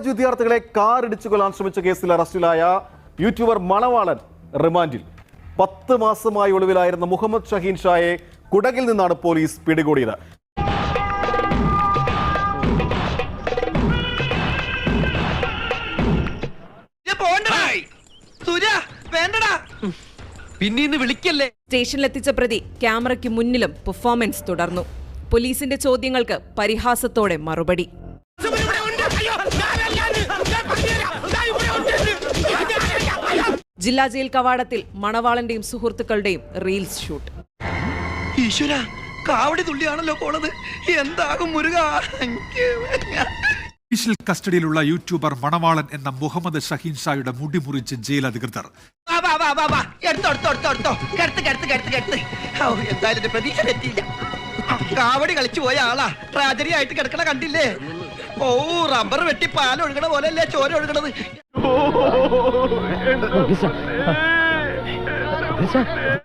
College വിദ്യാർത്ഥികളെ car ഇടിച്ചു കൊല്ലാൻ ശ്രമിച്ച കേസിൽ അറസ്റ്റിലായ യൂട്യൂബർ മണവാളൻ റിമാൻഡിൽ. പത്ത് മാസമായി ഒളിവിലായിരുന്ന മുഹമ്മദ് ഷഹീൻ ഷായെ കുടകിൽ നിന്നാണ് പോലീസ് പിടികൂടിയത്. പിന്നെ വിളിക്കല്ലേ? സ്റ്റേഷനിലെത്തിച്ച പ്രതി ക്യാമറയ്ക്ക് മുന്നിലും പെർഫോമൻസ് തുടർന്നു. പോലീസിന്റെ ചോദ്യങ്ങൾക്ക് പരിഹാസത്തോടെ മറുപടി. ജില്ലാ ജയിൽ കവാടത്തിൽ മണവാളന്റെയും സുഹൃത്തുക്കളുടെയും റീൽസ് ഷൂട്ട്. ഈശ്വര കാവടി തുള്ളിയാണല്ലോ പോണത്. എന്താകും മുരുക? ജുഡീഷ്യൽ കസ്റ്റഡിയിലുള്ള യൂട്യൂബർ മണവാളൻ എന്ന മുഹമ്മദ് ഷഹീൻ ഷായുടെ മുടി മുറിച്ച് ജയിൽ അധികൃതർ. കാവടി കളിച്ചു പോയ ആളാ. ട്രാജഡി ആയിട്ട് കിടക്കണ കണ്ടില്ലേ? ഓ റബ്ബർ വെട്ടി പാൽ ഒഴുകണ പോലെ അല്ലേ ചോര ഒഴുകണത്